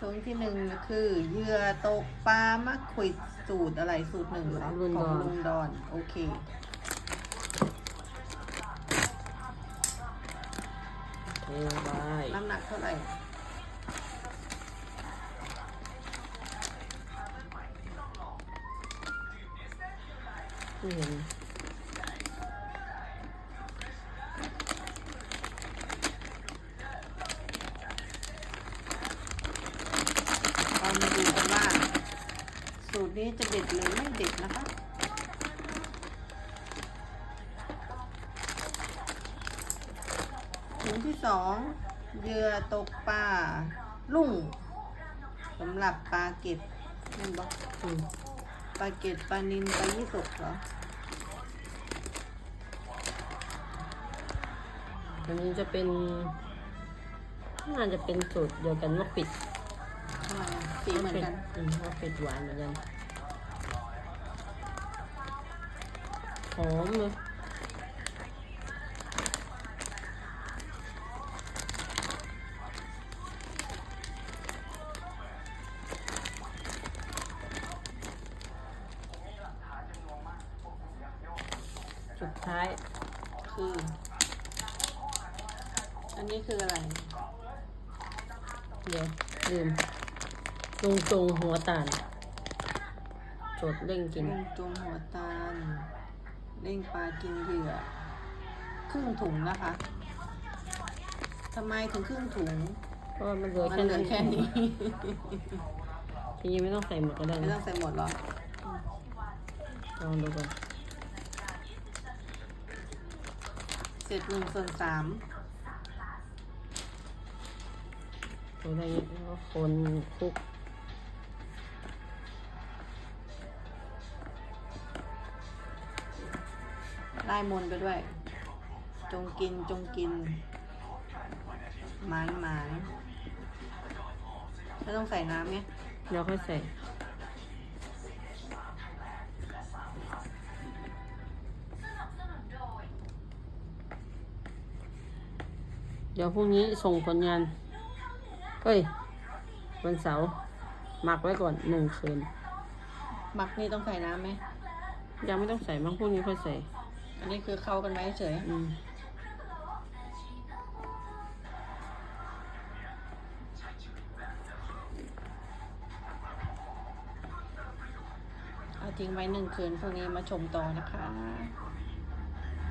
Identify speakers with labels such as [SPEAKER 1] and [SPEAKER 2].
[SPEAKER 1] ถุงที่หนึ่งคือเหยื่อตกปลามะขวิดสูตรอะไรสูตรหนึ่งเหรอ
[SPEAKER 2] ลุง
[SPEAKER 1] ข
[SPEAKER 2] ด
[SPEAKER 1] อ
[SPEAKER 2] องน
[SPEAKER 1] ลุงดอน โอเค
[SPEAKER 2] เทไป
[SPEAKER 1] น้ำหนักเท่าไหร่
[SPEAKER 2] ไม่เห็น
[SPEAKER 1] สูตรนี้จะเด็ดหรือไม่เด็ดนะคะ ถุงที่สองเหยื่อตกปลาลุ่งสำหรับปลาเก็ดเห็นบอก
[SPEAKER 2] อืม
[SPEAKER 1] ปลาเก็ดปลานินปลายี่สกเหรอ
[SPEAKER 2] อันนี้จะเป็นน่าจะเป็นสูตรเดียวกันว่าปิด
[SPEAKER 1] ทำไมอะสีเหมือนกัน
[SPEAKER 2] อืมว่าปิดหวานเหมือนกันหอมเลยสุดท้าย
[SPEAKER 1] คือ อันนี้คืออะไร
[SPEAKER 2] เดี๋ยวลืม ลงตรงหัวตาลสดเร่งกิน
[SPEAKER 1] ลุงจงหัวตาลเล่งปลากินเหยื่อ ครึ่งถุงนะคะทำไมถึงครึ่งถุง
[SPEAKER 2] เพราะว่ามันเหลือ
[SPEAKER 1] มัน
[SPEAKER 2] แค่
[SPEAKER 1] เหลื
[SPEAKER 2] นั้
[SPEAKER 1] อนแค่นี้
[SPEAKER 2] ทีนี้ไม่ต้องใส่หมดก็ได้
[SPEAKER 1] ไม่
[SPEAKER 2] นะ
[SPEAKER 1] ต้องใส่หมดหรอ
[SPEAKER 2] ลองดูก่อน
[SPEAKER 1] เสร็จหนึ่งส่วนสาม
[SPEAKER 2] ดูได้แล้วก็คนคลุก
[SPEAKER 1] ไล่มนต์ไปด้วย จงกินจงกินหมานหมานไม่ต้องใส่น้ำเนี่ย
[SPEAKER 2] แล้วค่อยใส่เดี๋ยวพรุ่งนี้ส่งผลงานเฮ้ย วันเสาร์หมักไว้ก่อนหนึ่งคืน
[SPEAKER 1] หมักนี่ต้องใส่น้ำไหม
[SPEAKER 2] ยังไม่ต้องใส่มั้งพรุ่งนี้ค่อยใส่
[SPEAKER 1] อันนี้คือเข้ากันไว้เฉย
[SPEAKER 2] อืม
[SPEAKER 1] เอาทิ้งไว้หนึ่งคืนพรุ่งนี้มาชมต่อนะคะ